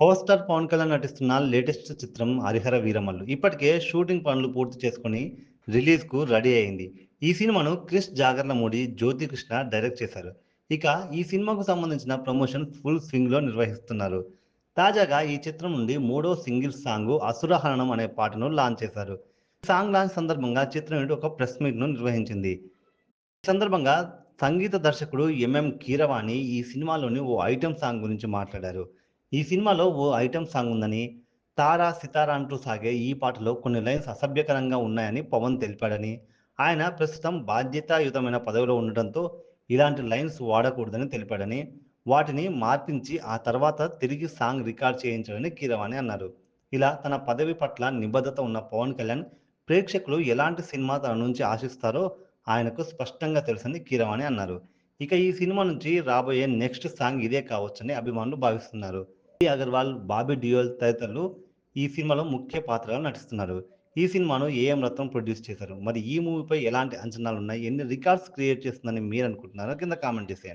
Power star Pawan Kalyan నటిస్తున్న latest చిత్రం హరిహర వీరమల్లు. ఇప్పటికే షూటింగ్ పనులు పూర్తి చేసుకుని రిలీజ్కు రెడీ అయింది. ఈ సినిమాను క్రిష్ జాగర్లమూడి జ్యోతి కృష్ణ డైరెక్ట్ చేశారు. ఇక ఈ సినిమాకు సంబంధించిన ప్రమోషన్ ఫుల్ స్వింగ్లో నిర్వహిస్తున్నారు. తాజాగా ఈ చిత్రం నుండి మూడో సింగిల్ సాంగ్ అసురహరణం అనే పాటను లాంచ్ చేశారు. సాంగ్ లాంచ్ సందర్భంగా చిత్రం యూనిట్ ఒక ప్రెస్ మీట్ను నిర్వహించింది. ఈ సందర్భంగా సంగీత దర్శకుడు ఎంఎం కీరవాణి ఈ సినిమాలోని ఓ ఐటెం సాంగ్ గురించి మాట్లాడారు. ఈ సినిమాలో ఓ ఐటమ్ సాంగ్ ఉందని తారా సితారా అంటూ సాగే ఈ పాటలో కొన్ని లైన్స్ అసభ్యకరంగా ఉన్నాయని పవన్ తెలిపాడని. ఆయన ప్రస్తుతం బాధ్యతాయుతమైన పదవిలో ఉండటంతో ఇలాంటి లైన్స్ వాడకూడదని తెలిపాడని. వాటిని మార్పించి ఆ తర్వాత తిరిగి సాంగ్ రికార్డ్ చేయించాలని కీరవాణి అన్నారు. ఇలా తన పదవి పట్ల నిబద్ధత ఉన్న పవన్ కళ్యాణ్ ప్రేక్షకులు ఎలాంటి సినిమా తన నుంచి ఆశిస్తారో ఆయనకు స్పష్టంగా తెలుసని కీరవాణి అన్నారు. ఇక ఈ సినిమా నుంచి రాబోయే నెక్స్ట్ సాంగ్ ఇదే కావచ్చని అభిమానులు భావిస్తున్నారు. అగర్వాల్ బాబీ డియోల్ తదితరులు ఈ సినిమాలో ముఖ్య పాత్రలో నటిస్తున్నారు. ఈ సినిమాను ఏఎం రత్నం ప్రొడ్యూస్ చేశారు. మరి ఈ మూవీపై ఎలాంటి అంచనాలు ఉన్నాయి ఎన్ని రికార్డ్స్ క్రియేట్ చేస్తుందని మీరు అనుకుంటున్నారో? కింద కామెంట్ చేసేయండి.